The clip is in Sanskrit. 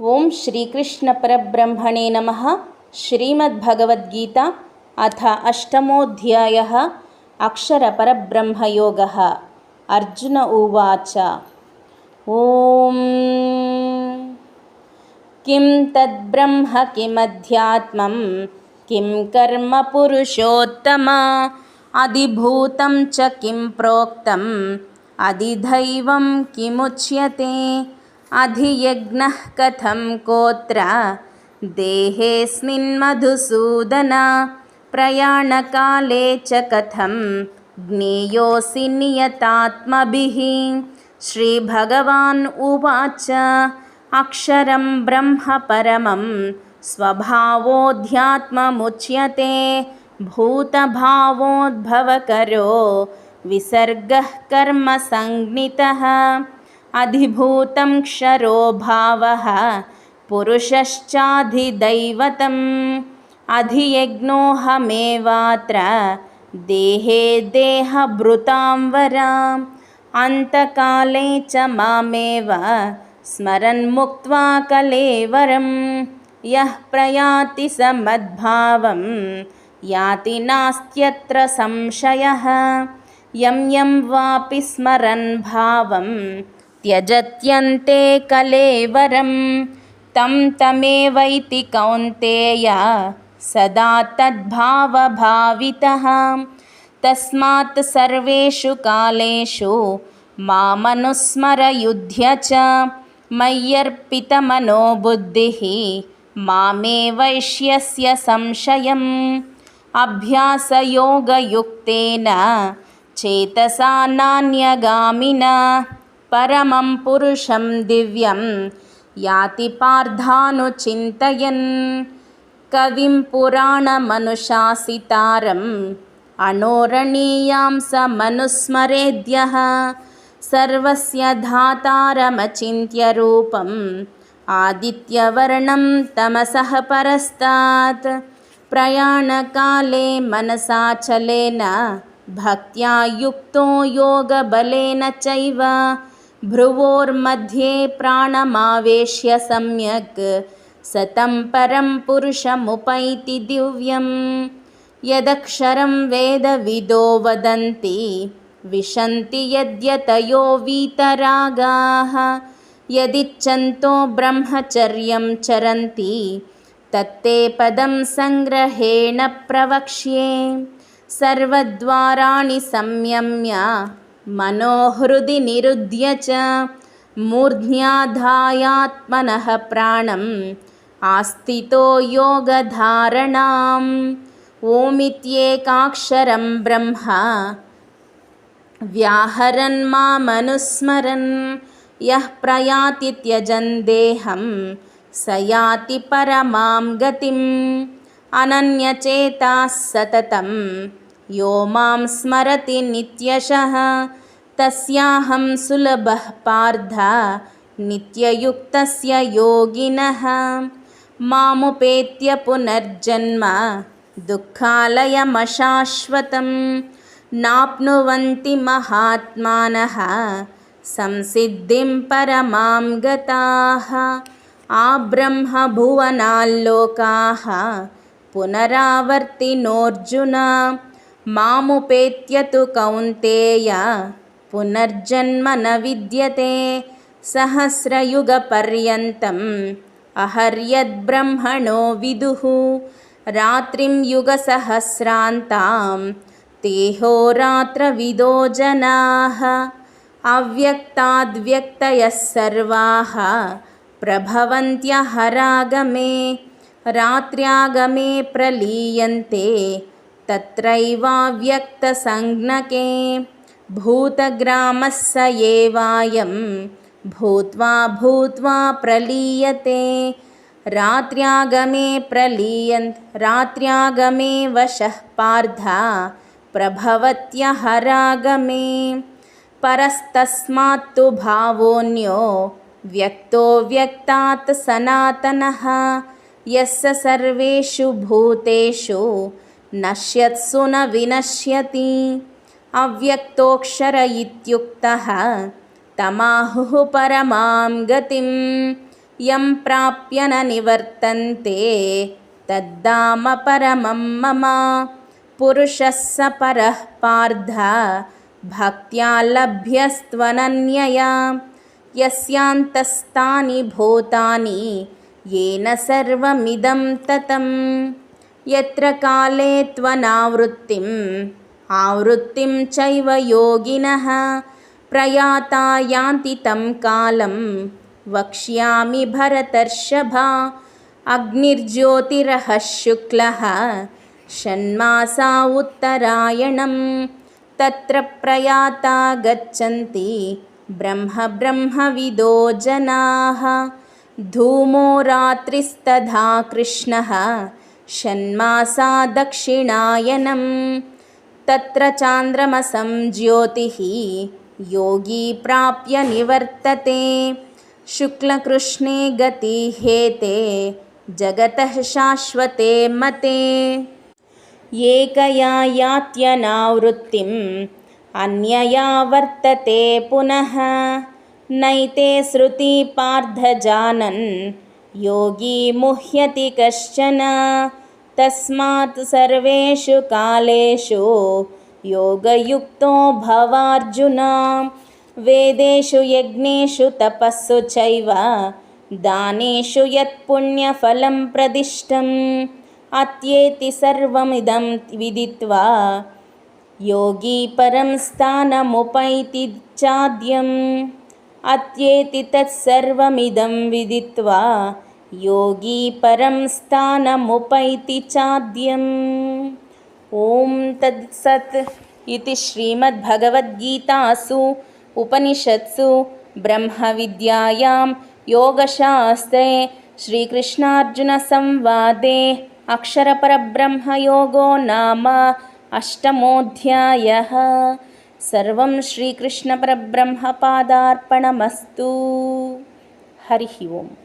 ॐ श्रीकृष्णपरब्रह्मणे नमः श्रीमद्भगवद्गीता अथ अष्टमोऽध्यायः अक्षरपरब्रह्मयोगः अर्जुन उवाच ॐ किं तद्ब्रह्म किमध्यात्मं किं कर्म पुरुषोत्तम अधिभूतं च किं प्रोक्तम् अधिदैवं किमुच्यते अधियज्ञः कथं कोत्र? देहेऽस्मिन्मधुसूदन प्रयाणकाले च कथं ज्ञेयोऽसि नियतात्मभिः? श्रीभगवान् उवाच अक्षरं ब्रह्म परमं स्वभावोऽध्यात्ममुच्यते भूतभावोद्भवकरो विसर्गः कर्मसञ्ज्ञितः अधिभूतं क्षरो भावः पुरुषश्चाधिदैवतम् अधियज्ञोऽहमेवात्र देहे देहभृतां वराम् अन्तकाले च मामेव स्मरन्मुक्त्वा कलेवरं यः प्रयाति स मद्भावं याति नास्त्यत्र संशयः यं यं वापि स्मरन् भावं त्यजत्यन्ते कलेवरं तं तमेवैति कौन्तेय सदा तद्भावभावितः। तस्मात् सर्वेषु कालेषु मामनुस्मरयुध्य च मय्यर्पितमनो बुद्धिः मामे वैश्यस्य संशयम्। अभ्यासयोगयुक्तेन चेतसा नान्यगामिना परमं पुरुषं दिव्यं याति पार्थानुचिन्तयन् कविं पुराणमनुशासितारम् अणोरणीयां स मनुस्मरेद्यः सर्वस्य धातारमचिन्त्यरूपम् आदित्यवर्णं तमसः परस्तात् प्रयाणकाले मनसाचलेन भक्त्या युक्तो योगबलेन चैव भ्रुवोर्मध्ये प्राणमावेश्य सम्यक् सतं परं पुरुषमुपैति दिव्यं यदक्षरं वेदविदो वदन्ति विशन्ति यद्यतयो वीतरागाः। यदिच्छन्तो ब्रह्मचर्यं चरन्ति तत्ते पदं सङ्ग्रहेण प्रवक्ष्ये। सर्वद्वाराणि संयम्य మనోహృది నిరుద్య చ మూర్ధ్యాధాయాత్మనః ప్రాణం ఆస్థితో యోగధారణాం ఓమిత్యేకాక్షరం బ్రహ్మ వ్యాహరన్ మామనుస్మరన్ యః ప్రయాతి త్యజన్ దేహం సయాతి పరమాం గతిం అనన్యచేతా సతతం यो मां स्मरति नित्यशः। तस्याहं सुलभः पार्थ नित्ययुक्तस्य योगिनः। मामुपेत्य पुनर्जन्म दुःखालयमशाश्वतं नाप्नुवन्ति महात्मानः संसिद्धिं परमां गताः। आब्रह्मभुवनाल्लोकाः पुनरावर्तिनोऽर्जुन मामुपेत्य तु कौन्तेय पुनर्जन्म न विद्यते सहस्रयुगपर्यन्तम् अहर्यद्ब्रह्मणो विदुः रात्रिं युगसहस्रान्तां तेहोरात्रविदो जनाः अव्यक्ताद्व्यक्तयः सर्वाः प्रभवन्त्यहरागमे रात्र्यागमे प्रलीयन्ते तत्रैवाव्यक्तसंज्ञके स एवायं भूत्वा भूत्वा प्रलीयते। रात्र्यागमे प्रलीयन् रात्र्यागमे वशः पार्थ प्रभवत्यहरागमे। परस्तस्मात्तु भावोऽन्यो व्यक्तो व्यक्तात् सनातनः। यस्य सर्वेषु भूतेषु नश्यत्सु न विनश्यति। अव्यक्तोऽक्षर इत्युक्तः तमाहुः परमां गतिं यं प्राप्य न निवर्तन्ते। तद्धाम परमं मम। पुरुषः स परः पार्थ। भक्त्या लभ्यस्त्वनन्यया। यस्यान्तस्तानि भूतानि येन सर्वमिदं ततं यत्र काले त्वनावृत्तिम्। आवृत्तिं चैव योगिनः। प्रयाता यान्ति तं कालं। वक्ष्यामि भरतर्षभा। अग्निर्ज्योतिरः शुक्लः। षण्मासा उत्तरायणं तत्र प्रयाता गच्छन्ति। ब्रह्म ब्रह्मविदो जनाः। धूमो रात्रिस्तथा कृष्णः षण्मासा दक्षिणायनं। तत्र चान्द्रमसं ज्योतिः योगी प्राप्य निवर्तते। शुक्लकृष्णे गतिहेते जगतः शाश्वते मते। एकया यात्यनावृत्तिम् अन्यया वर्तते पुनः। नैते श्रुति पार्थजानन् योगी मुह्यति कश्चन। तस्मात् सर्वेषु कालेषु योगयुक्तो भवार्जुन। वेदेषु यज्ञेषु तपस्सु चैव दानेषु यत्पुण्यफलं प्रदिष्टम्। अत्येति सर्वमिदं विदित्वा योगी परं स्थानमुपैति चाद्यम् अत्येति तत्सर्वमिदं विदित्वा योगी परं स्थानमुपैति चाद्यम्। ॐ तत्सत् इति श्रीमद्भगवद्गीतासु उपनिषत्सु ब्रह्मविद्यायां योगशास्त्रे श्रीकृष्णार्जुनसंवादे अक्षरपरब्रह्मयोगो नाम अष्टमोऽध्यायः सर्वं श्रीकृष्णपरब्रह्मपादार्पणमस्तु। हरिः ओम्